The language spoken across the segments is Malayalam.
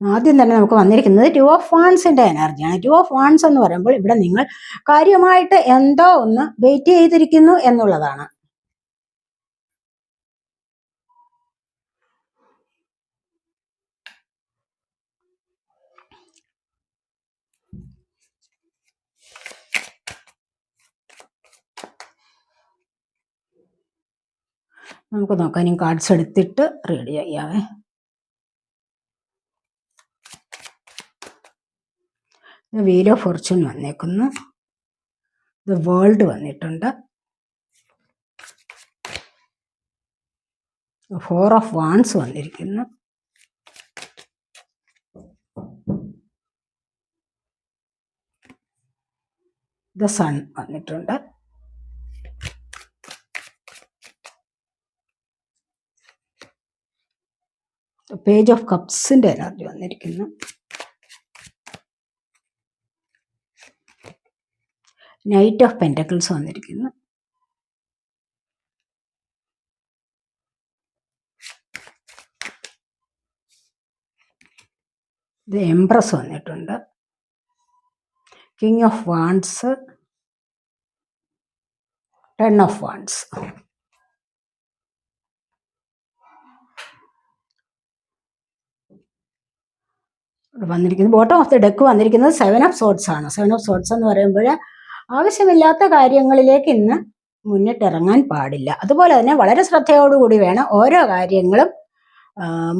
ആദ്യം തന്നെ നമുക്ക് വന്നിരിക്കുന്നത് ടു ഓഫ് വാൺസിന്റെ എനർജിയാണ് ടു ഓഫ് വാൺസ് എന്ന് പറയുമ്പോൾ ഇവിടെ നിങ്ങൾ കാര്യമായിട്ട് എന്തോ ഒന്ന് വെയിറ്റ് ചെയ്തിരിക്കുന്നു എന്നുള്ളതാണ്. നമുക്ക് നോക്കാം ഇനി കാർഡ്സ് എടുത്തിട്ട് റീഡ് ചെയ്യാവേ വീൽ ഓഫ് ഫോർച്യൂൺ വന്നേക്കുന്നു. ദ വേൾഡ് വന്നിട്ടുണ്ട്. ഫോർ ഓഫ് വാൻസ് വന്നിരിക്കുന്നു. ദ സൺ വന്നിട്ടുണ്ട്. പേജ് ഓഫ് കപ്സിന്റെ എനർജി വന്നിരിക്കുന്നു. നൈറ്റ് ഓഫ് പെന്റക്കിൾസ് വന്നിരിക്കുന്നു. ഇത് എംപ്രസ് വന്നിട്ടുണ്ട്. King of wands ten of wands വന്നിരിക്കുന്നത് ബോട്ടം ഓഫ് ദ ഡെക്ക് വന്നിരിക്കുന്നത് സെവൻ ഓഫ് സോട്ട്സ് ആണ്. സെവൻ ഓഫ് സോട്ട്സ് എന്ന് പറയുമ്പോൾ ആവശ്യമില്ലാത്ത കാര്യങ്ങളിലേക്ക് ഇന്ന് മുന്നിട്ടിറങ്ങാൻ പാടില്ല. അതുപോലെ തന്നെ വളരെ ശ്രദ്ധയോടുകൂടി വേണം ഓരോ കാര്യങ്ങളും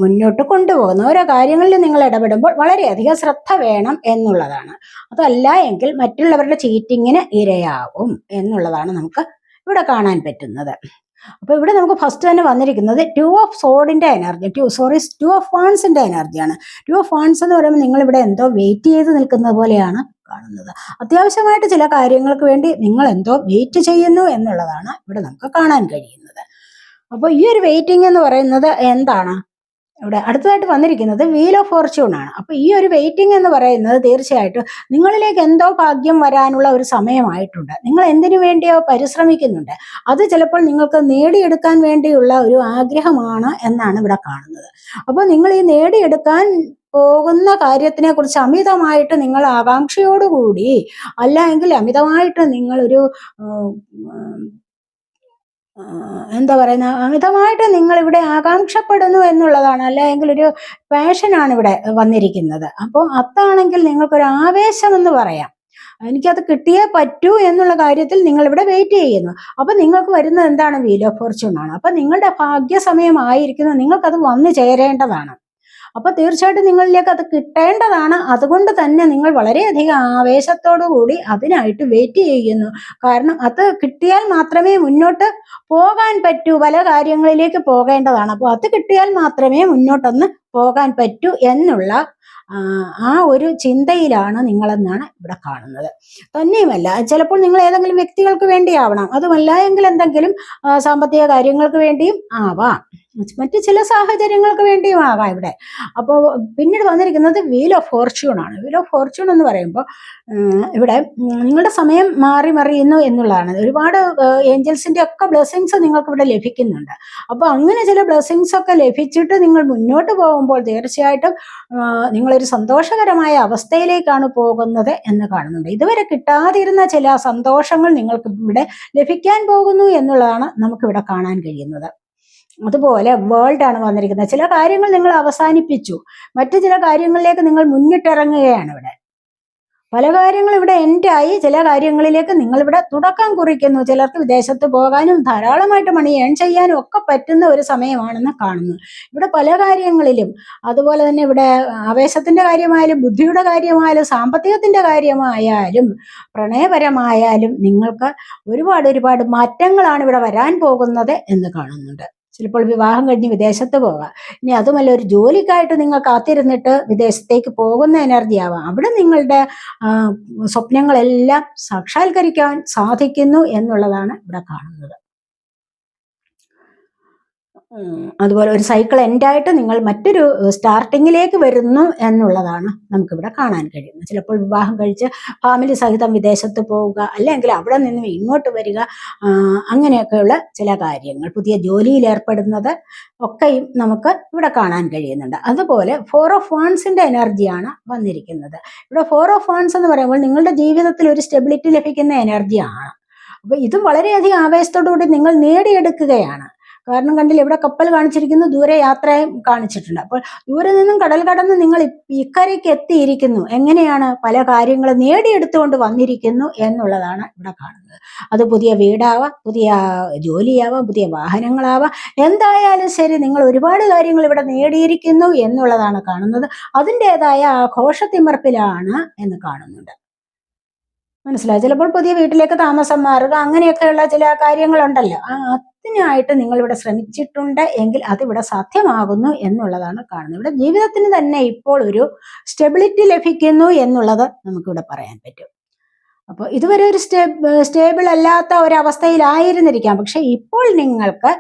മുന്നോട്ട് കൊണ്ടുപോകുന്ന. ഓരോ കാര്യങ്ങളിൽ നിങ്ങൾ ഇടപെടുമ്പോൾ വളരെയധികം ശ്രദ്ധ വേണം എന്നുള്ളതാണ്. അതല്ല എങ്കിൽ മറ്റുള്ളവരുടെ ചീറ്റിങ്ങിന് ഇരയാവും എന്നുള്ളതാണ് നമുക്ക് ഇവിടെ കാണാൻ പറ്റുന്നത്. അപ്പൊ ഇവിടെ നമുക്ക് ഫസ്റ്റ് തന്നെ വന്നിരിക്കുന്നത് two of സോഡിന്റെ energy two sorry two of ഫാൺസിന്റെ എനർജിയാണ് ടു ഓഫ് വാൺസ് എന്ന് പറയുമ്പോൾ നിങ്ങൾ ഇവിടെ എന്തോ വെയിറ്റ് ചെയ്ത് നിൽക്കുന്നത് പോലെയാണ് കാണുന്നത്. അത്യാവശ്യമായിട്ട് ചില കാര്യങ്ങൾക്ക് വേണ്ടി നിങ്ങൾ എന്തോ വെയിറ്റ് ചെയ്യുന്നു എന്നുള്ളതാണ് ഇവിടെ നമുക്ക് കാണാൻ കഴിയുന്നത്. അപ്പോൾ ഈ ഒരു വെയിറ്റിംഗ് എന്ന് പറയുന്നത് എന്താണ്? ഇവിടെ അടുത്തതായിട്ട് വന്നിരിക്കുന്നത് വീൽ ഓഫ് ഫോർച്യൂൺ ആണ്. അപ്പൊ ഈ ഒരു വെയിറ്റിംഗ് എന്ന് പറയുന്നത് തീർച്ചയായിട്ടും നിങ്ങളിലേക്ക് എന്തോ ഭാഗ്യം വരാനുള്ള ഒരു സമയമായിട്ടുണ്ട്. നിങ്ങൾ എന്തിനു വേണ്ടിയോ പരിശ്രമിക്കുന്നുണ്ട്. അത് ചിലപ്പോൾ നിങ്ങൾക്ക് നേടിയെടുക്കാൻ വേണ്ടിയുള്ള ഒരു ആഗ്രഹമാണ് എന്നാണ് ഇവിടെ കാണുന്നത്. അപ്പോൾ നിങ്ങൾ ഈ നേടിയെടുക്കാൻ പോകുന്ന കാര്യത്തിനെ കുറിച്ച് അമിതമായിട്ട് നിങ്ങൾ ആകാംക്ഷയോടുകൂടി അല്ല എങ്കിൽ അമിതമായിട്ട് നിങ്ങളൊരു എന്താ പറയുന്ന? അമിതമായിട്ട് നിങ്ങൾ ഇവിടെ ആകാംക്ഷപ്പെടുന്നു എന്നുള്ളതാണ്. അല്ലെങ്കിൽ ഒരു പാഷനാണ് ഇവിടെ വന്നിരിക്കുന്നത്. അപ്പോൾ അതാണെങ്കിൽ നിങ്ങൾക്കൊരു ആവേശം എന്ന് പറയാം. എനിക്കത് കിട്ടിയേ പറ്റൂ എന്നുള്ള കാര്യത്തിൽ നിങ്ങൾ ഇവിടെ വെയിറ്റ് ചെയ്യുന്നു. അപ്പൊ നിങ്ങൾക്ക് വരുന്നത് എന്താണ്? വീൽ ഓഫ് ഫോർച്യൂൺ ആണ്. അപ്പൊ നിങ്ങളുടെ ഭാഗ്യ സമയമായിരിക്കുന്നു നിങ്ങൾക്കത് വന്നു ചേരേണ്ടതാണ്. അപ്പൊ തീർച്ചയായിട്ടും നിങ്ങളിലേക്ക് അത് കിട്ടേണ്ടതാണ്. അതുകൊണ്ട് തന്നെ നിങ്ങൾ വളരെയധികം ആവേശത്തോടു കൂടി അതിനായിട്ട് വെയിറ്റ് ചെയ്യുന്നു. കാരണം അത് കിട്ടിയാൽ മാത്രമേ മുന്നോട്ട് പോകാൻ പറ്റൂ. പല കാര്യങ്ങളിലേക്ക് പോകേണ്ടതാണ്. അപ്പോൾ അത് കിട്ടിയാൽ മാത്രമേ മുന്നോട്ടൊന്ന് പോകാൻ പറ്റൂ എന്നുള്ള ആ, ഒരു ചിന്തയിലാണ് നിങ്ങളെന്നാണ് ഇവിടെ കാണുന്നത്. തന്നെയുമല്ല ചിലപ്പോൾ നിങ്ങൾ ഏതെങ്കിലും വ്യക്തികൾക്ക് വേണ്ടിയാവണം. അതുമല്ല എങ്കിൽ എന്തെങ്കിലും സാമ്പത്തിക കാര്യങ്ങൾക്ക് വേണ്ടിയും ആവാം. മറ്റു ചില സാഹചര്യങ്ങൾക്ക് വേണ്ടിയും ആകാം ഇവിടെ. അപ്പോൾ പിന്നീട് വന്നിരിക്കുന്നത് വീൽ ഓഫ് ഫോർച്യൂൺ ആണ്. വീൽ ഓഫ് ഫോർച്യൂൺ എന്ന് പറയുമ്പോൾ ഇവിടെ നിങ്ങളുടെ സമയം മാറി മറിയുന്നു എന്നുള്ളതാണ്. ഒരുപാട് ഏഞ്ചൽസിന്റെ ഒക്കെ ബ്ലെസ്സിങ്സ് നിങ്ങൾക്ക് ഇവിടെ ലഭിക്കുന്നുണ്ട്. അപ്പോൾ അങ്ങനെ ചില ബ്ലെസ്സിങ്സ് ഒക്കെ ലഭിച്ചിട്ട് നിങ്ങൾ മുന്നോട്ട് പോകുമ്പോൾ തീർച്ചയായിട്ടും ആ, നിങ്ങളൊരു സന്തോഷകരമായ അവസ്ഥയിലേക്കാണ് പോകുന്നത് എന്ന് കാണുന്നുണ്ട്. ഇതുവരെ കിട്ടാതിരുന്ന ചില സന്തോഷങ്ങൾ നിങ്ങൾക്ക് ഇവിടെ ലഭിക്കാൻ പോകുന്നു എന്നുള്ളതാണ് നമുക്കിവിടെ കാണാൻ കഴിയുന്നത്. അതുപോലെ വേൾഡ് ആണ് വന്നിരിക്കുന്നത്. ചില കാര്യങ്ങൾ നിങ്ങൾ അവസാനിപ്പിച്ചു. മറ്റു ചില കാര്യങ്ങളിലേക്ക് നിങ്ങൾ മുന്നിട്ടിറങ്ങുകയാണ് ഇവിടെ. പല കാര്യങ്ങളും ഇവിടെ എൻഡായി ചില കാര്യങ്ങളിലേക്ക് നിങ്ങളിവിടെ തുടക്കം കുറിക്കുന്നു. ചിലർക്ക് വിദേശത്ത് പോകാനും ധാരാളമായിട്ട് മണി ഏൺ ചെയ്യാനും ഒക്കെ പറ്റുന്ന ഒരു സമയമാണെന്ന് കാണുന്നു. ഇവിടെ പല കാര്യങ്ങളിലും അതുപോലെ തന്നെ ഇവിടെ ആവേശത്തിന്റെ കാര്യമായാലും ബുദ്ധിയുടെ കാര്യമായാലും സാമ്പത്തികത്തിന്റെ കാര്യമായാലും പ്രണയപരമായാലും നിങ്ങൾക്ക് ഒരുപാട് ഒരുപാട് മാറ്റങ്ങളാണ് ഇവിടെ വരാൻ പോകുന്നത് എന്ന് കാണുന്നുണ്ട്. ചിലപ്പോൾ വിവാഹം കഴിഞ്ഞ് വിദേശത്ത് പോകാം. ഇനി അതുമല്ല ഒരു ജോലിക്കായിട്ട് നിങ്ങൾ കാത്തിരുന്നിട്ട് വിദേശത്തേക്ക് പോകുന്ന എനർജി ആവാം. അവിടെ നിങ്ങളുടെ സ്വപ്നങ്ങളെല്ലാം സാക്ഷാത്കരിക്കാൻ സാധിക്കുന്നു എന്നുള്ളതാണ് ഇവിടെ കാണുന്നത്. അതുപോലെ ഒരു സൈക്കിൾ എൻഡായിട്ട് നിങ്ങൾ മറ്റൊരു സ്റ്റാർട്ടിങ്ങിലേക്ക് വരുന്നു എന്നുള്ളതാണ് നമുക്കിവിടെ കാണാൻ കഴിയുന്നത്. ചിലപ്പോൾ വിവാഹം കഴിച്ച് ഫാമിലി സഹിതം വിദേശത്ത് പോവുക അല്ലെങ്കിൽ അവിടെ നിന്ന് ഇങ്ങോട്ട് വരിക അങ്ങനെയൊക്കെയുള്ള ചില കാര്യങ്ങൾ പുതിയ ജോലിയിൽ ഏർപ്പെടുന്നത് ഒക്കെയും നമുക്ക് ഇവിടെ കാണാൻ കഴിയുന്നുണ്ട്. അതുപോലെ ഫോർ ഓഫ് വാൺസിന്റെ എനർജിയാണ് വന്നിരിക്കുന്നത്. ഇവിടെ ഫോർ ഓഫ് വാൺസ് എന്ന് പറയുമ്പോൾ നിങ്ങളുടെ ജീവിതത്തിൽ ഒരു സ്റ്റെബിലിറ്റി ലഭിക്കുന്ന എനർജിയാണ്. അപ്പൊ ഇതും വളരെയധികം ആവേശത്തോടുകൂടി നിങ്ങൾ നേടിയെടുക്കുകയാണ്. കാരണം കണ്ടില്ല ഇവിടെ കപ്പൽ കാണിച്ചിരിക്കുന്നു ദൂരെ യാത്രയും കാണിച്ചിട്ടുണ്ട്. അപ്പോൾ ദൂരെ നിന്നും കടൽ കടന്ന് നിങ്ങൾ ഇക്കരയ്ക്ക് എത്തിയിരിക്കുന്നു. എങ്ങനെയാണ് പല കാര്യങ്ങളും നേടിയെടുത്തുകൊണ്ട് വന്നിരിക്കുന്നു എന്നുള്ളതാണ് ഇവിടെ കാണുന്നത്. അത് പുതിയ വീടാവാം പുതിയ ജോലിയാവാം പുതിയ വാഹനങ്ങളാവാം. എന്തായാലും ശരി നിങ്ങൾ ഒരുപാട് കാര്യങ്ങൾ ഇവിടെ നേടിയിരിക്കുന്നു എന്നുള്ളതാണ് കാണുന്നത്. അതിന്റെതായ ആഘോഷത്തിമർപ്പിലാണ് എന്ന് കാണുന്നുണ്ട്. മനസ്സിലായി. ചിലപ്പോൾ പുതിയ വീട്ടിലേക്ക് താമസം മാറുക അങ്ങനെയൊക്കെയുള്ള ചില കാര്യങ്ങളുണ്ടല്ലോ. ആ അതിനായിട്ട് നിങ്ങൾ ഇവിടെ ശ്രമിച്ചിട്ടുണ്ട് എങ്കിൽ അതിവിടെ സാധ്യമാകുന്നു എന്നുള്ളതാണ് കാണുന്നത്. ഇവിടെ ജീവിതത്തിന് തന്നെ ഇപ്പോൾ ഒരു സ്റ്റെബിലിറ്റി ലഭിക്കുന്നു എന്നുള്ളത് നമുക്കിവിടെ പറയാൻ പറ്റും. അപ്പോൾ ഇതുവരെ ഒരു സ്റ്റേ സ്റ്റേബിൾ അല്ലാത്ത ഒരവസ്ഥയിലായിരുന്നിരിക്കാം. പക്ഷെ ഇപ്പോൾ നിങ്ങൾക്ക്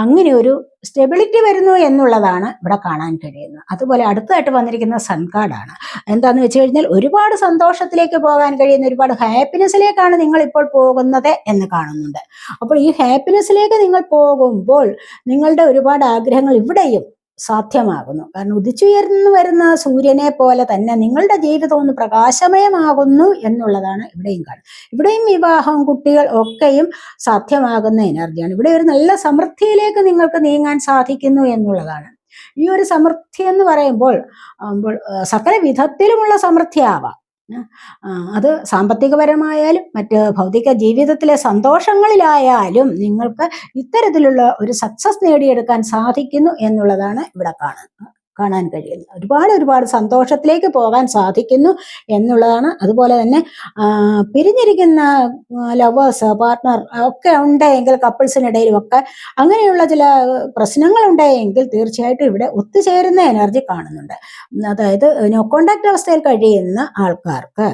അങ്ങനെ ഒരു സ്റ്റെബിലിറ്റി വരുന്നു എന്നുള്ളതാണ് ഇവിടെ കാണാൻ കഴിയുന്നത്. അതുപോലെ അടുത്തായിട്ട് വന്നിരിക്കുന്ന സൺ കാർഡാണ്. എന്താന്ന് വെച്ച് കഴിഞ്ഞാൽ ഒരുപാട് സന്തോഷത്തിലേക്ക് പോകാൻ കഴിയുന്ന ഒരുപാട് ഹാപ്പിനെസ്സിലേക്കാണ് നിങ്ങൾ ഇപ്പോൾ പോകുന്നത് എന്ന് കാണുന്നുണ്ട്. അപ്പോൾ ഈ ഹാപ്പിനെസ്സിലേക്ക് നിങ്ങൾ പോകുമ്പോൾ നിങ്ങളുടെ ഒരുപാട് ആഗ്രഹങ്ങൾ ഇവിടെയും സാധ്യമാകുന്നു. കാരണം ഉദിച്ചുയർന്നു വരുന്ന സൂര്യനെ പോലെ തന്നെ നിങ്ങളുടെ ജീവിതം ഒന്ന് പ്രകാശമയമാകുന്നു എന്നുള്ളതാണ് ഇവിടെയും കാണുന്നത്. ഇവിടെയും വിവാഹം കുട്ടികൾ ഒക്കെയും സാധ്യമാകുന്ന എനർജിയാണ്. ഇവിടെ ഒരു നല്ല സമൃദ്ധിയിലേക്ക് നിങ്ങൾക്ക് നീങ്ങാൻ സാധിക്കുന്നു എന്നുള്ളതാണ്. ഈ ഒരു സമൃദ്ധി എന്ന് പറയുമ്പോൾ സകല വിധത്തിലുമുള്ള സമൃദ്ധി ആവാം. അത് സാമ്പത്തികപരമായാലും മറ്റ് ഭൗതിക ജീവിതത്തിലെ സന്തോഷങ്ങളിലായാലും നിങ്ങൾക്ക് ഇത്തരത്തിലുള്ള ഒരു സക്സസ് നേടിയെടുക്കാൻ സാധിക്കുന്നു എന്നുള്ളതാണ് ഇവിടെ കാണുന്നത്. കാണാൻ കഴിയുന്നു. ഒരുപാട് ഒരുപാട് സന്തോഷത്തിലേക്ക് പോകാൻ സാധിക്കുന്നു എന്നുള്ളതാണ്. അതുപോലെ തന്നെ പിരിഞ്ഞിരിക്കുന്ന ലവേഴ്സ് പാർട്ട്ണർ ഒക്കെ ഉണ്ടെങ്കിൽ കപ്പിൾസിനിടയിലും ഒക്കെ അങ്ങനെയുള്ള ചില പ്രശ്നങ്ങൾ ഉണ്ടെങ്കിൽ തീർച്ചയായിട്ടും ഇവിടെ ഒത്തുചേരുന്ന എനർജി കാണുന്നുണ്ട്. അതായത് നോ കോണ്ടാക്ട് അവസ്ഥയിൽ കഴിയുന്ന ആൾക്കാർക്ക്.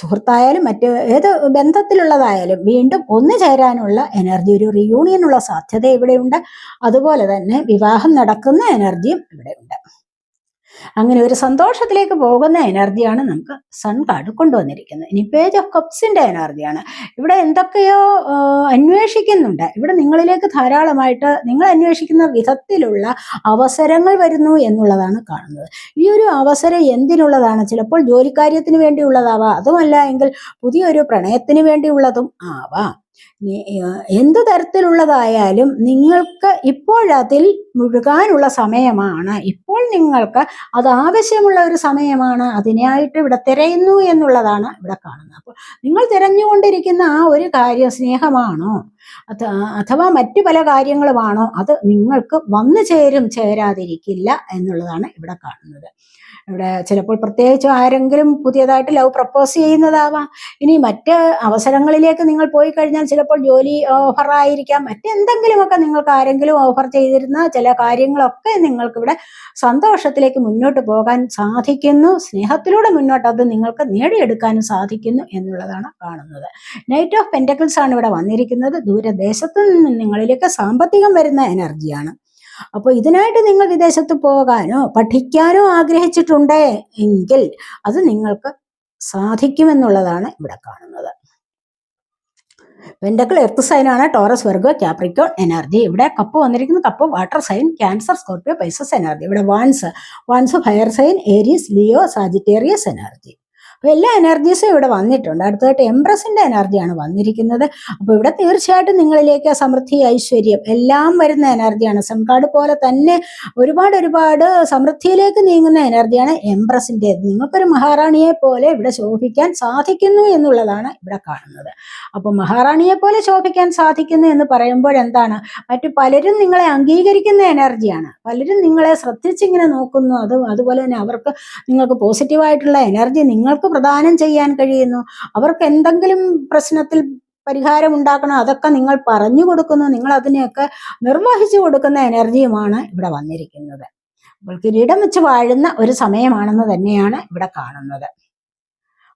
സുഹൃത്തായാലും മറ്റ് ഏത് ബന്ധത്തിലുള്ളതായാലും വീണ്ടും ഒന്നു ചേരാനുള്ള എനർജി ഒരു റിയൂണിയനുള്ള സാധ്യത ഇവിടെയുണ്ട്. അതുപോലെ തന്നെ വിവാഹം നടക്കുന്ന എനർജിയും ഇവിടെയുണ്ട്. അങ്ങനെ ഒരു സന്തോഷത്തിലേക്ക് പോകുന്ന എനർജിയാണ് നമുക്ക് സൺ കാർഡ് കൊണ്ടുവന്നിരിക്കുന്നത്. ഇനി പേജ് ഓഫ് കപ്സിന്റെ എനർജിയാണ്. ഇവിടെ എന്തൊക്കെയോ അന്വേഷിക്കുന്നുണ്ട്. ഇവിടെ നിങ്ങളിലേക്ക് ധാരാളമായിട്ട് നിങ്ങൾ അന്വേഷിക്കുന്ന വിധത്തിലുള്ള അവസരങ്ങൾ വരുന്നു എന്നുള്ളതാണ് കാണുന്നത്. ഈ ഒരു അവസരം എന്തിനുള്ളതാണ്? ചിലപ്പോൾ ജോലിക്കാര്യത്തിന് വേണ്ടിയുള്ളതാവാം. അതുമല്ല എങ്കിൽ പുതിയൊരു പ്രണയത്തിന് വേണ്ടിയുള്ളതും ആവാം. എന്ത് തരത്തിലുള്ളതായാലും നിങ്ങൾക്ക് ഇപ്പോഴതിൽ മുഴുകാനുള്ള സമയമാണ്. ഇപ്പോൾ നിങ്ങൾക്ക് അത് ആവശ്യമുള്ള ഒരു സമയമാണ്. അതിനായിട്ട് ഇവിടെ തിരയുന്നു എന്നുള്ളതാണ് ഇവിടെ കാണുന്നത്. അപ്പോൾ നിങ്ങൾ തിരഞ്ഞുകൊണ്ടിരിക്കുന്ന ആ ഒരു കാര്യം സ്നേഹമാണോ? അഥവാ മറ്റു പല കാര്യങ്ങളുമാണോ? അത് നിങ്ങൾക്ക് വന്നു ചേരും ചേരാതിരിക്കില്ല എന്നുള്ളതാണ് ഇവിടെ കാണുന്നത്. ഇവിടെ ചിലപ്പോൾ പ്രത്യേകിച്ച് ആരെങ്കിലും പുതിയതായിട്ട് ലവ് പ്രപ്പോസ് ചെയ്യുന്നതാവാം. ഇനി മറ്റ് അവസരങ്ങളിലേക്ക് നിങ്ങൾ പോയി കഴിഞ്ഞാൽ ചിലപ്പോൾ ജോലി ഓഫർ ആയിരിക്കാം. മറ്റെന്തെങ്കിലുമൊക്കെ നിങ്ങൾക്ക് ആരെങ്കിലും ഓഫർ ചെയ്തിരുന്ന ചില കാര്യങ്ങളൊക്കെ നിങ്ങൾക്ക് ഇവിടെ സന്തോഷത്തിലേക്ക് മുന്നോട്ട് പോകാൻ സാധിക്കുന്നു. സ്നേഹത്തിലൂടെ മുന്നോട്ട് അത് നിങ്ങൾക്ക് നേടിയെടുക്കാനും സാധിക്കുന്നു എന്നുള്ളതാണ് കാണുന്നത്. നൈറ്റ് ഓഫ് പെന്റക്കിൾസ് ആണ് ഇവിടെ വന്നിരിക്കുന്നത്. ദൂരദേശത്ത് നിന്ന് നിങ്ങളിലേക്ക് സാമ്പത്തികം വരുന്ന എനർജിയാണ് അപ്പോൾ ഇതിനായിട്ട് നിങ്ങൾ വിദേശത്ത് പോകാനോ പഠിക്കാനോ ആഗ്രഹിച്ചിട്ടുണ്ട് എങ്കിൽ അത് നിങ്ങൾക്ക് സാധിക്കുമെന്നുള്ളതാണ് ഇവിടെ കാണുന്നത്. പെൻഡക്കിൾ എർത്ത് സൈൻ ആണ് ടോറസ് വെർഗ് ക്യാപ്രിക്കോൺ എനർജി ഇവിടെ കപ്പ് വന്നിരിക്കുന്ന. Cup water sign Cancer Scorpio Pisces energy ഇവിടെ wands wands fire sign Aries Leo Sagittarius energy അപ്പോൾ എല്ലാ എനർജീസും ഇവിടെ വന്നിട്ടുണ്ട്. അടുത്തതായിട്ട് എംപ്രസിന്റെ എനർജിയാണ് വന്നിരിക്കുന്നത്. അപ്പോൾ ഇവിടെ തീർച്ചയായിട്ടും നിങ്ങളിലേക്ക് സമൃദ്ധി ഐശ്വര്യം എല്ലാം വരുന്ന എനർജിയാണ് സംകാട് പോലെ തന്നെ ഒരുപാട് ഒരുപാട് സമൃദ്ധിയിലേക്ക് നീങ്ങുന്ന എനർജിയാണ് എംപ്രസിന്റെ നിങ്ങൾക്കൊരു മഹാറാണിയെ പോലെ ഇവിടെ ശോഭിക്കാൻ സാധിക്കുന്നു എന്നുള്ളതാണ് ഇവിടെ കാണുന്നത്. അപ്പൊ മഹാറാണിയെ പോലെ ശോഭിക്കാൻ സാധിക്കുന്നു എന്ന് പറയുമ്പോൾ എന്താണ്? മറ്റു പലരും നിങ്ങളെ അംഗീകരിക്കുന്ന എനർജിയാണ് പലരും നിങ്ങളെ ശ്രദ്ധിച്ചിങ്ങനെ നോക്കുന്നു. അത് അതുപോലെ തന്നെ അവർക്ക് നിങ്ങൾക്ക് പോസിറ്റീവായിട്ടുള്ള എനർജി നിങ്ങൾക്ക് പ്രദാനം ചെയ്യാൻ കഴിയുന്നു? അവർക്ക് എന്തെങ്കിലും പ്രശ്നത്തിൽ പരിഹാരം ഉണ്ടാക്കണം? അതൊക്കെ നിങ്ങൾ പറഞ്ഞു കൊടുക്കുന്നു. നിങ്ങൾ അതിനെയൊക്കെ നിർവഹിച്ചു കൊടുക്കുന്ന എനർജിയുമാണ് ഇവിടെ വന്നിരിക്കുന്നത്. അപ്പോൾ കിരീടം വെച്ച് വാഴുന്ന ഒരു സമയമാണെന്ന് തന്നെയാണ് ഇവിടെ കാണുന്നത്.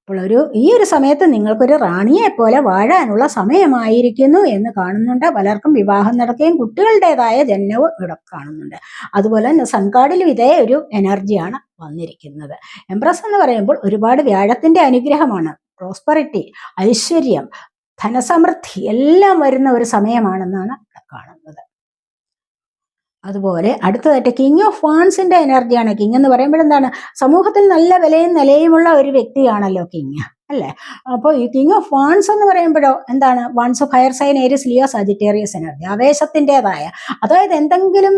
അപ്പോൾ ഒരു ഈ ഒരു സമയത്ത് നിങ്ങൾക്കൊരു റാണിയെ പോലെ വാഴാനുള്ള സമയമായിരിക്കുന്നു എന്ന് കാണുന്നുണ്ട്. പലർക്കും വിവാഹം നടക്കുകയും കുട്ടികളുടേതായ ജനനവും ഇവിടെ കാണുന്നുണ്ട്. അതുപോലെ തന്നെ സൺകാർഡിലും ഇതേ ഒരു എനർജിയാണ് വന്നിരിക്കുന്നത്. എംപ്രസ് എന്ന് പറയുമ്പോൾ ഒരുപാട് വ്യാഴത്തിന്റെ അനുഗ്രഹമാണ്. പ്രോസ്പെറിറ്റി ഐശ്വര്യം ധനസമൃദ്ധി എല്ലാം വരുന്ന ഒരു സമയമാണെന്നാണ് കാണുന്നത്. അതുപോലെ അടുത്തതായിട്ട് കിങ് ഓഫ് വാൺസിന്റെ എനർജിയാണ് കിങ് എന്ന് പറയുമ്പോൾ എന്താണ് സമൂഹത്തിൽ നല്ല വിലയും നിലയുമുള്ള ഒരു വ്യക്തിയാണല്ലോ കിങ് അല്ലേ? അപ്പോൾ ഈ കിങ് ഓഫ് വാൺസ് എന്ന് പറയുമ്പോഴോ എന്താണ്? Wands of fire sign Aries Leo Sagittarius energy ആവേശത്തിന്റെതായ. അതായത് എന്തെങ്കിലും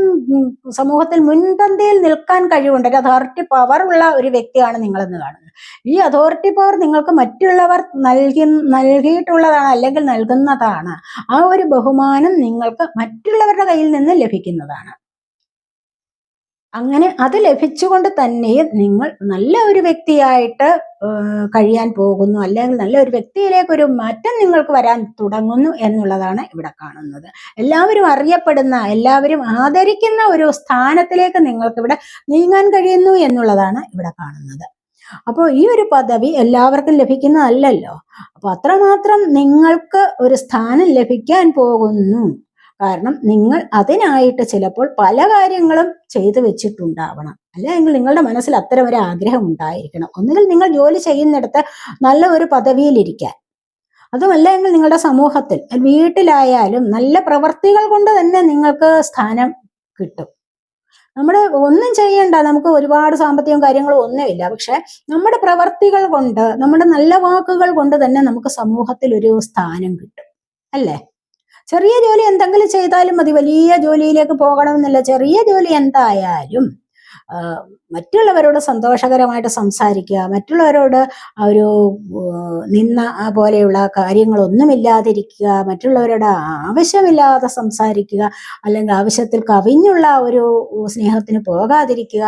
സമൂഹത്തിൽ മുൻപന്തിയിൽ നിൽക്കാൻ കഴിവുണ്ട്. ഒരു അതോറിറ്റി പവർ ഉള്ള ഒരു വ്യക്തിയാണ് നിങ്ങളെന്ന് കാണുന്നത് ഈ അതോറിറ്റി പവർ നിങ്ങൾക്ക് മറ്റുള്ളവർ നൽകി നൽകിയിട്ടുള്ളതാണ് അല്ലെങ്കിൽ നൽകുന്നതാണ് ആ ഒരു ബഹുമാനം നിങ്ങൾക്ക് മറ്റുള്ളവരുടെ കയ്യിൽ നിന്ന് ലഭിക്കുന്നതാണ്. അങ്ങനെ അത് ലഭിച്ചുകൊണ്ട് തന്നെ നിങ്ങൾ നല്ല ഒരു വ്യക്തിയായിട്ട് കഴിയാൻ പോകുന്നു. അല്ലെങ്കിൽ നല്ല ഒരു വ്യക്തിയിലേക്ക് ഒരു മാറ്റം നിങ്ങൾക്ക് വരാൻ തുടങ്ങുന്നു എന്നുള്ളതാണ് ഇവിടെ കാണുന്നത്. എല്ലാവരും അറിയപ്പെടുന്ന എല്ലാവരും ആദരിക്കുന്ന ഒരു സ്ഥാനത്തിലേക്ക് നിങ്ങൾക്ക് ഇവിടെ നീങ്ങാൻ കഴിയുന്നു എന്നുള്ളതാണ് ഇവിടെ കാണുന്നത്. അപ്പോൾ ഈ ഒരു പദവി എല്ലാവർക്കും ലഭിക്കുന്നതല്ലല്ലോ. അപ്പൊ അത്രമാത്രം നിങ്ങൾക്ക് ഒരു സ്ഥാനം ലഭിക്കാൻ പോകുന്നു. കാരണം നിങ്ങൾ അതിനായിട്ട് ചിലപ്പോൾ പല കാര്യങ്ങളും ചെയ്തു വെച്ചിട്ടുണ്ടാവണം. അല്ലെങ്കിൽ നിങ്ങളുടെ മനസ്സിൽ അത്തരം ഒരു ആഗ്രഹം ഉണ്ടായിരിക്കണം. ഒന്നുകിൽ നിങ്ങൾ ജോലി ചെയ്യുന്നിടത്ത് നല്ല ഒരു പദവിയിലിരിക്കാൻ അതുമല്ല എങ്കിൽ നിങ്ങളുടെ സമൂഹത്തിൽ വീട്ടിലായാലും നല്ല പ്രവർത്തികൾ കൊണ്ട് തന്നെ നിങ്ങൾക്ക് സ്ഥാനം കിട്ടും. നമ്മൾ ഒന്നും ചെയ്യേണ്ട നമുക്ക് ഒരുപാട് സാമ്പത്തികവും കാര്യങ്ങളും ഒന്നുമില്ല. പക്ഷെ നമ്മുടെ പ്രവർത്തികൾ കൊണ്ട് നമ്മുടെ നല്ല വാക്കുകൾ കൊണ്ട് തന്നെ നമുക്ക് സമൂഹത്തിൽ ഒരു സ്ഥാനം കിട്ടും. അല്ലേ? ചെറിയ ജോലി എന്തെങ്കിലും ചെയ്താലും മതി. വലിയ ജോലിയിലേക്ക് പോകണമെന്നില്ല. ചെറിയ ജോലി എന്തായാലും മറ്റുള്ളവരോട് സന്തോഷകരമായിട്ട് സംസാരിക്കുക മറ്റുള്ളവരോട് ഒരു നിന്ന പോലെയുള്ള കാര്യങ്ങളൊന്നുമില്ലാതിരിക്കുക മറ്റുള്ളവരോട് ആവശ്യമില്ലാതെ സംസാരിക്കുക അല്ലെങ്കിൽ ആവശ്യത്തിൽ കവിഞ്ഞുള്ള ഒരു സ്നേഹത്തിന് പോകാതിരിക്കുക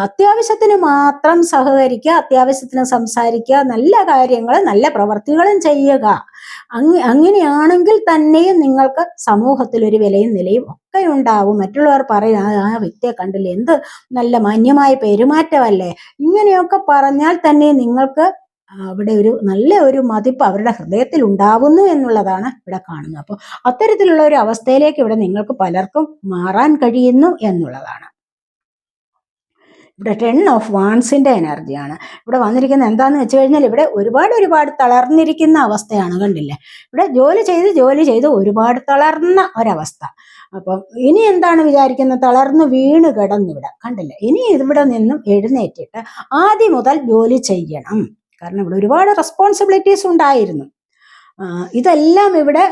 അത്യാവശ്യത്തിന് മാത്രം സഹകരിക്കുക അത്യാവശ്യത്തിന് സംസാരിക്കുക നല്ല കാര്യങ്ങൾ നല്ല പ്രവർത്തികളും ചെയ്യുക. അങ്ങ അങ്ങനെയാണെങ്കിൽ തന്നെയും നിങ്ങൾക്ക് സമൂഹത്തിൽ ഒരു വിലയും നിലയും ഒക്കെ ഉണ്ടാവും മറ്റുള്ളവർ പറയും "ആ, വ്യക്തിയെ കണ്ടില്ലേ? എന്ത് നല്ല മാന്യമായ പെരുമാറ്റമല്ലേ? ഇങ്ങനെയൊക്കെ പറഞ്ഞാൽ തന്നെ നിങ്ങൾക്ക് അവിടെ ഒരു നല്ല ഒരു മതിപ്പ് അവരുടെ ഹൃദയത്തിൽ ഉണ്ടാവുന്നു എന്നുള്ളതാണ് ഇവിടെ കാണുന്നത്. അപ്പോൾ അത്തരത്തിലുള്ള ഒരു അവസ്ഥയിലേക്ക് ഇവിടെ നിങ്ങൾക്ക് പലർക്കും മാറാൻ കഴിയുന്നു എന്നുള്ളതാണ്. ഇവിടെ ടെൻ ഓഫ് വാൺസിന്റെ എനർജിയാണ്. ഇവിടെ വന്നിരിക്കുന്നത് എന്താന്ന് വെച്ച് കഴിഞ്ഞാൽ ഇവിടെ ഒരുപാട് ഒരുപാട് തളർന്നിരിക്കുന്ന അവസ്ഥയാണ് കണ്ടില്ലേ? ഇവിടെ ജോലി ചെയ്ത് ജോലി ചെയ്ത് ഒരുപാട് തളർന്ന ഒരവസ്ഥ. അപ്പം ഇനി എന്താണ് വിചാരിക്കുന്നത്? തളർന്നു വീണ് കിടന്നിവിടെ. കണ്ടില്ല? ഇനി ഇവിടെ നിന്നും എഴുന്നേറ്റിട്ട് ആദ്യം മുതൽ ജോലി ചെയ്യണം. കാരണം ഇവിടെ ഒരുപാട് റെസ്പോൺസിബിലിറ്റീസ് ഉണ്ടായിരുന്നു. ഇതെല്ലാം ഇവിടെ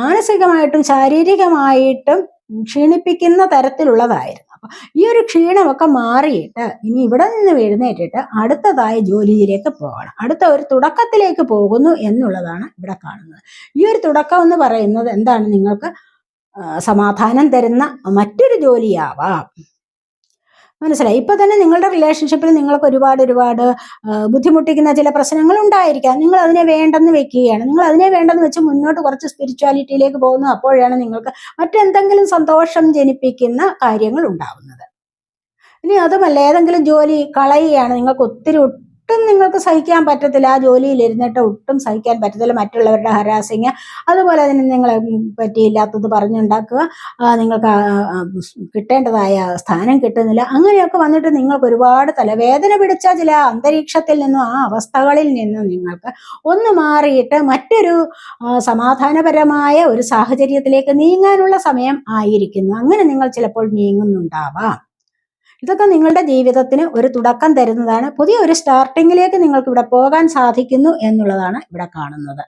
മാനസികമായിട്ടും ശാരീരികമായിട്ടും ക്ഷീണിപ്പിക്കുന്ന തരത്തിലുള്ളതായിരുന്നു. അപ്പൊ ഈ ഒരു ക്ഷീണമൊക്കെ മാറിയിട്ട് ഇനി ഇവിടെ നിന്ന് എഴുന്നേറ്റിട്ട് അടുത്തതായ ജോലിയിലേക്ക് പോകണം. അടുത്ത ഒരു തുടക്കത്തിലേക്ക് പോകുന്നു എന്നുള്ളതാണ് ഇവിടെ കാണുന്നത്. ഈ ഒരു തുടക്കം എന്ന് പറയുന്നത് എന്താണ് നിങ്ങൾക്ക് സമാധാനം തരുന്ന മറ്റൊരു ജോലിയാവാം. മനസ്സിലായി? ഇപ്പൊ തന്നെ നിങ്ങളുടെ റിലേഷൻഷിപ്പിൽ നിങ്ങൾക്ക് ഒരുപാട് ഒരുപാട് ബുദ്ധിമുട്ടിക്കുന്ന ചില പ്രശ്നങ്ങൾ ഉണ്ടായിരിക്കാം. നിങ്ങൾ അതിനെ വേണ്ടെന്ന് വെക്കുകയാണ്. നിങ്ങൾ അതിനെ വേണ്ടെന്ന് വെച്ച് മുന്നോട്ട് കുറച്ച് സ്പിരിച്വാലിറ്റിയിലേക്ക് പോകുന്നു അപ്പോഴാണ് നിങ്ങൾക്ക് മറ്റെന്തെങ്കിലും സന്തോഷം ജനിപ്പിക്കുന്ന കാര്യങ്ങൾ ഉണ്ടാവുന്നത്. ഇനി അതുമല്ല ഏതെങ്കിലും ജോലി കളയുകയാണ് നിങ്ങൾക്ക് ഒത്തിരി ഒട്ടും നിങ്ങൾക്ക് സഹിക്കാൻ പറ്റത്തില്ല. ആ ജോലിയിൽ ഇരുന്നിട്ട് ഒട്ടും സഹിക്കാൻ പറ്റത്തില്ല മറ്റുള്ളവരുടെ ഹരാസിങ്. അതുപോലെ തന്നെ നിങ്ങളെ പറ്റിയില്ലാത്തത് പറഞ്ഞുണ്ടാക്കുക. നിങ്ങൾക്ക് കിട്ടേണ്ടതായ സ്ഥാനം കിട്ടുന്നില്ല. അങ്ങനെയൊക്കെ വന്നിട്ട് നിങ്ങൾക്ക് ഒരുപാട് തലവേദന പിടിച്ച ചില അന്തരീക്ഷത്തിൽ നിന്നും ആ അവസ്ഥകളിൽ നിന്നും നിങ്ങൾക്ക് ഒന്ന് മാറിയിട്ട് മറ്റൊരു സമാധാനപരമായ ഒരു സാഹചര്യത്തിലേക്ക് നീങ്ങാനുള്ള സമയം ആയിരിക്കുന്നു. അങ്ങനെ നിങ്ങൾ ചിലപ്പോൾ നീങ്ങുന്നുണ്ടാവാം. ഇതൊക്കെ നിങ്ങളുടെ ജീവിതത്തിന് ഒരു തുടക്കം തരുന്നതാണ്. പുതിയ ഒരു സ്റ്റാർട്ടിങ്ങിലേക്ക് നിങ്ങൾക്ക് ഇവിടെ പോകാൻ സാധിക്കുന്നു എന്നുള്ളതാണ് ഇവിടെ കാണുന്നത്.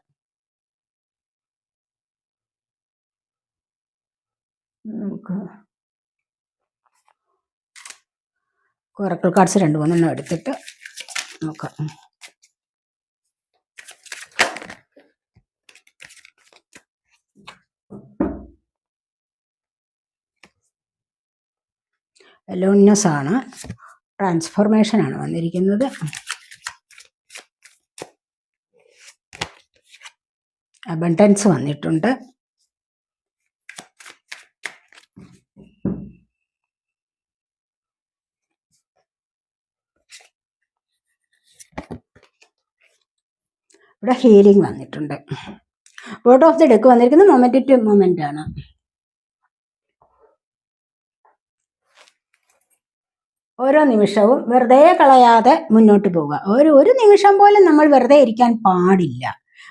നമുക്ക് കാർഡ്സ് രണ്ട് മൂന്നെണ്ണം എടുത്തിട്ട് നോക്കാം. എലോൺനെസ് ആണ് ട്രാൻസ്ഫോർമേഷൻ ആണ് വന്നിരിക്കുന്നത്. അബണ്ടൻസ് വന്നിട്ടുണ്ട്. ഇവിടെ ഹീലിംഗ് വന്നിട്ടുണ്ട്. ബോട്ട് ഓഫ് ദി ഡെക്ക് വന്നിരിക്കുന്നത് മൊമെന്റ് ടു മൊമെന്റ് ആണ്. ഓരോ നിമിഷവും വെറുതെ കളയാതെ മുന്നോട്ട് പോവുക. ഒരു ഒരു നിമിഷം പോലും നമ്മൾ വെറുതെ ഇരിക്കാൻ പാടില്ല.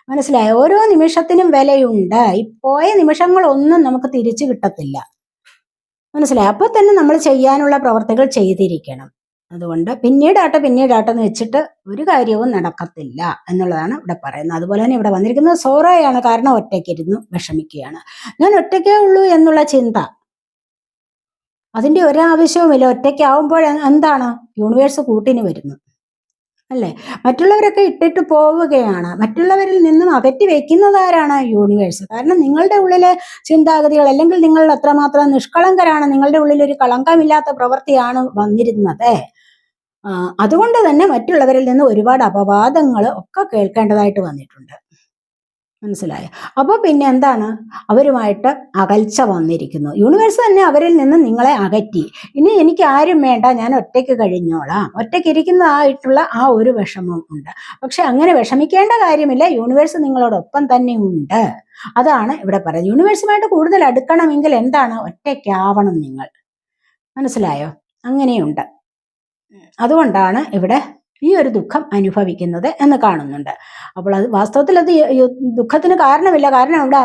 മനസ്സിലായ? ഓരോ നിമിഷത്തിനും വിലയുണ്ട്. ഈ പോയ നിമിഷങ്ങളൊന്നും നമുക്ക് തിരിച്ചു കിട്ടത്തില്ല. മനസ്സിലായി? അപ്പൊ തന്നെ നമ്മൾ ചെയ്യാനുള്ള പ്രവർത്തികൾ ചെയ്തിരിക്കണം. അതുകൊണ്ട് പിന്നീടാട്ടെ പിന്നീടാട്ടെന്ന് വെച്ചിട്ട് ഒരു കാര്യവും നടക്കത്തില്ല എന്നുള്ളതാണ് ഇവിടെ പറയുന്നത്. അതുപോലെ തന്നെ ഇവിടെ വന്നിരിക്കുന്നത് സോറയാണ്. കാരണം ഒറ്റയ്ക്കിരുന്നു വിഷമിക്കുകയാണ്. ഞാൻ ഒറ്റയ്ക്കേ ഉള്ളൂ എന്നുള്ള ചിന്ത അതിന്റെ ഒരാവശ്യവുമില്ല. ഒറ്റയ്ക്കാവുമ്പോൾ എന്താണ്? യൂണിവേഴ്സ് കൂട്ടിന് വരുന്നു. അല്ലേ? മറ്റുള്ളവരൊക്കെ ഇട്ടിട്ട് പോവുകയാണ്. മറ്റുള്ളവരിൽ നിന്നും അകറ്റി വയ്ക്കുന്നതാരാണ് യൂണിവേഴ്സ് കാരണം നിങ്ങളുടെ ഉള്ളിലെ ചിന്താഗതികൾ അല്ലെങ്കിൽ നിങ്ങൾ അത്രമാത്രം നിഷ്കളങ്കരാണ് നിങ്ങളുടെ ഉള്ളിൽ ഒരു കളങ്കമില്ലാത്ത പ്രവൃത്തിയാണ് വന്നിരുന്നത്. അതുകൊണ്ട് തന്നെ മറ്റുള്ളവരിൽ നിന്ന് ഒരുപാട് അപവാദങ്ങൾ ഒക്കെ കേൾക്കേണ്ടതായിട്ട് വന്നിട്ടുണ്ട്. മനസ്സിലായോ. അപ്പോൾ പിന്നെ എന്താണ്? അവരുമായിട്ട് അകൽച്ച വന്നിരിക്കുന്നു. യൂണിവേഴ്സ് തന്നെ അവരിൽ നിന്ന് നിങ്ങളെ അകറ്റി. ഇനി എനിക്ക് ആരും വേണ്ട ഞാൻ ഒറ്റയ്ക്ക് കഴിഞ്ഞോളാം. ഒറ്റയ്ക്ക് ഇരിക്കുന്നതായിട്ടുള്ള ആ ഒരു വിഷമം ഉണ്ട്. പക്ഷെ അങ്ങനെ വിഷമിക്കേണ്ട കാര്യമില്ല. യൂണിവേഴ്സ് നിങ്ങളോടൊപ്പം തന്നെ ഉണ്ട്. അതാണ് ഇവിടെ പറയുന്നത്. യൂണിവേഴ്സുമായിട്ട് കൂടുതൽ അടുക്കണമെങ്കിൽ എന്താണ്? ഒറ്റയ്ക്കാവണം നിങ്ങൾ. മനസ്സിലായോ? അങ്ങനെയുണ്ട്. അതുകൊണ്ടാണ് ഇവിടെ ഈ ഒരു ദുഃഖം അനുഭവിക്കുന്നത് എന്ന് കാണുന്നുണ്ട്. അപ്പോൾ അത് വാസ്തവത്തിൽ അത് ദുഃഖത്തിന് കാരണമില്ല. കാരണം അവിടെ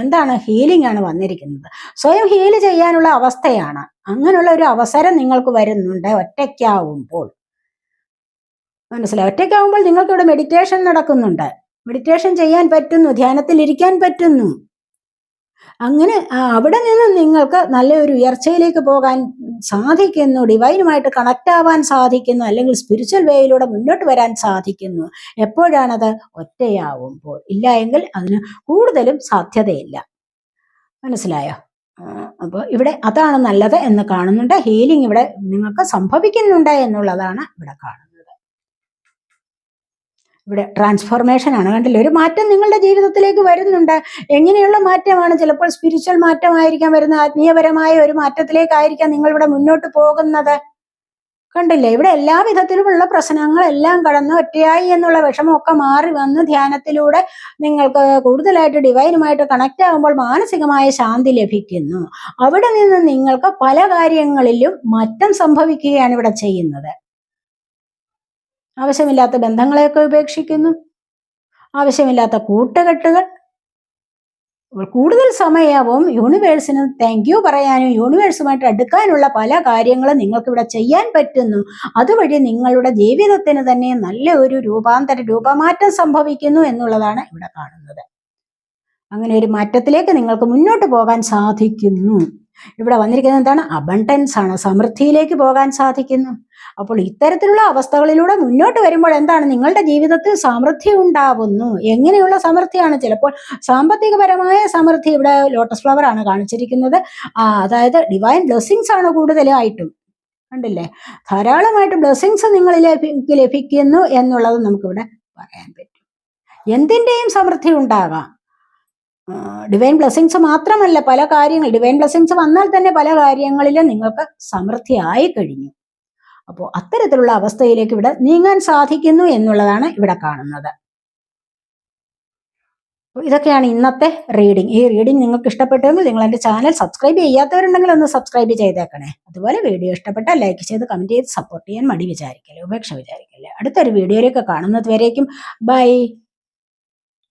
എന്താണ് ഹീലിംഗ് ആണ് വന്നിരിക്കുന്നത്. സ്വയം ഹീൽ ചെയ്യാനുള്ള അവസ്ഥയാണ്. അങ്ങനെയുള്ള ഒരു അവസരം നിങ്ങൾക്ക് വരുന്നുണ്ട് ഒറ്റയ്ക്കാവുമ്പോൾ. മനസ്സിലായി? ഒറ്റയ്ക്കാവുമ്പോൾ നിങ്ങൾക്ക് ഇവിടെ മെഡിറ്റേഷൻ നടക്കുന്നുണ്ട്. മെഡിറ്റേഷൻ ചെയ്യാൻ പറ്റുന്നു ധ്യാനത്തിൽ ഇരിക്കാൻ പറ്റുന്നു. അങ്ങനെ അവിടെ നിന്ന് നിങ്ങൾക്ക് നല്ലൊരു ഉയർച്ചയിലേക്ക് പോകാൻ സാധിക്കുന്നു ഡിവൈനുമായിട്ട് കണക്ട് ആവാൻ സാധിക്കുന്നു അല്ലെങ്കിൽ സ്പിരിച്വൽ വേയിലൂടെ മുന്നോട്ട് വരാൻ സാധിക്കുന്നു. എപ്പോഴാണത്? ഒറ്റയാവുമ്പോൾ. ഇല്ല എങ്കിൽ അതിന് കൂടുതലും സാധ്യതയില്ല. മനസ്സിലായോ? അപ്പോൾ ഇവിടെ അതാണ് നല്ലത് എന്ന് കാണുന്നുണ്ട്. ഹീലിംഗ് ഇവിടെ നിങ്ങൾക്ക് സംഭവിക്കുന്നുണ്ട് എന്നുള്ളതാണ് ഇവിടെ കാണുന്നത്. ഇവിടെ ട്രാൻസ്ഫോർമേഷൻ ആണ്. കണ്ടില്ലേ? ഒരു മാറ്റം നിങ്ങളുടെ ജീവിതത്തിലേക്ക് വരുന്നുണ്ട്. എങ്ങനെയുള്ള മാറ്റമാണ്? ചിലപ്പോൾ സ്പിരിച്വൽ മാറ്റമായിരിക്കാം വരുന്ന ആത്മീയപരമായ ഒരു മാറ്റത്തിലേക്കായിരിക്കാം നിങ്ങൾ ഇവിടെ മുന്നോട്ട് പോകുന്നത്. കണ്ടില്ലേ? ഇവിടെ എല്ലാ വിധത്തിലുമുള്ള പ്രശ്നങ്ങളെല്ലാം കടന്ന് ഒറ്റയായി എന്നുള്ള വിഷമമൊക്കെ മാറി വന്ന് ധ്യാനത്തിലൂടെ നിങ്ങൾക്ക് കൂടുതലായിട്ട് ഡിവൈനുമായിട്ട് കണക്റ്റ് ആകുമ്പോൾ മാനസികമായ ശാന്തി ലഭിക്കുന്നു. അവിടെ നിന്ന് നിങ്ങൾക്ക് പല കാര്യങ്ങളിലും മാറ്റം സംഭവിക്കുകയാണ് ഇവിടെ ചെയ്യുന്നത്. ആവശ്യമില്ലാത്ത ബന്ധങ്ങളെയൊക്കെ ഉപേക്ഷിക്കുന്നു. ആവശ്യമില്ലാത്ത കൂട്ടുകെട്ടുകൾ. കൂടുതൽ സമയവും. യൂണിവേഴ്സിന് താങ്ക് യു പറയാനും യൂണിവേഴ്സുമായിട്ട് അടുക്കാനുള്ള പല കാര്യങ്ങളും നിങ്ങൾക്ക് ഇവിടെ ചെയ്യാൻ പറ്റുന്നു. അതുവഴി നിങ്ങളുടെ ജീവിതത്തിന് തന്നെ നല്ല ഒരു രൂപാന്തര രൂപമാറ്റം സംഭവിക്കുന്നു എന്നുള്ളതാണ് ഇവിടെ കാണുന്നത്. അങ്ങനെ ഒരു മാറ്റത്തിലേക്ക് നിങ്ങൾക്ക് മുന്നോട്ട് പോകാൻ സാധിക്കുന്നു. ഇവിടെ വന്നിരിക്കുന്നത് എന്താണ്? അബണ്ടൻസ് ആണ്. സമൃദ്ധിയിലേക്ക് പോകാൻ സാധിക്കുന്നു. അപ്പോൾ ഇത്തരത്തിലുള്ള അവസ്ഥകളിലൂടെ മുന്നോട്ട് വരുമ്പോൾ എന്താണ്? നിങ്ങളുടെ ജീവിതത്തിൽ സമൃദ്ധി ഉണ്ടാവുന്നു. എങ്ങനെയുള്ള സമൃദ്ധിയാണ്? ചിലപ്പോൾ സാമ്പത്തികപരമായ സമൃദ്ധി ഇവിടെ ലോട്ടസ് ഫ്ലവർ ആണ് കാണിച്ചിരിക്കുന്നത്. അതായത് ഡിവൈൻ ബ്ലെസ്സിങ്സ് ആണ് കൂടുതലായിട്ടും. കണ്ടില്ലേ? ധാരാളമായിട്ട് ബ്ലെസ്സിങ്സ് നിങ്ങൾ ലഭിക്കുന്നു എന്നുള്ളത് നമുക്കിവിടെ പറയാൻ പറ്റും. എന്തിന്റെയും സമൃദ്ധി ഉണ്ടാകാം. ഡിവൈൻ ബ്ലെസ്സിങ്സ് മാത്രമല്ല പല കാര്യങ്ങൾ. ഡിവൈൻ ബ്ലെസ്സിങ്സ് വന്നാൽ തന്നെ പല കാര്യങ്ങളിലും നിങ്ങൾക്ക് സമൃദ്ധിയായി കഴിഞ്ഞു. അപ്പോൾ അത്തരത്തിലുള്ള അവസ്ഥയിലേക്ക് ഇവിടെ നീങ്ങാൻ സാധിക്കുന്നു എന്നുള്ളതാണ് ഇവിടെ കാണുന്നത്. ഇതൊക്കെയാണ് ഇന്നത്തെ റീഡിംഗ് ഈ റീഡിംഗ് നിങ്ങൾക്ക് ഇഷ്ടപ്പെട്ടെങ്കിൽ നിങ്ങൾ എന്റെ ചാനൽ സബ്സ്ക്രൈബ് ചെയ്യാത്തവരുണ്ടെങ്കിൽ ഒന്ന് സബ്സ്ക്രൈബ് ചെയ്തേക്കണേ. അതുപോലെ വീഡിയോ ഇഷ്ടപ്പെട്ടാൽ ലൈക്ക് ചെയ്ത് കമന്റ് ചെയ്ത് സപ്പോർട്ട് ചെയ്യാൻ മടി വിചാരിക്കല്ലേ ഉപേക്ഷ വിചാരിക്കല്ലേ. അടുത്തൊരു വീഡിയോയിലേക്ക് കാണുന്നത് വരേക്കും. ബൈ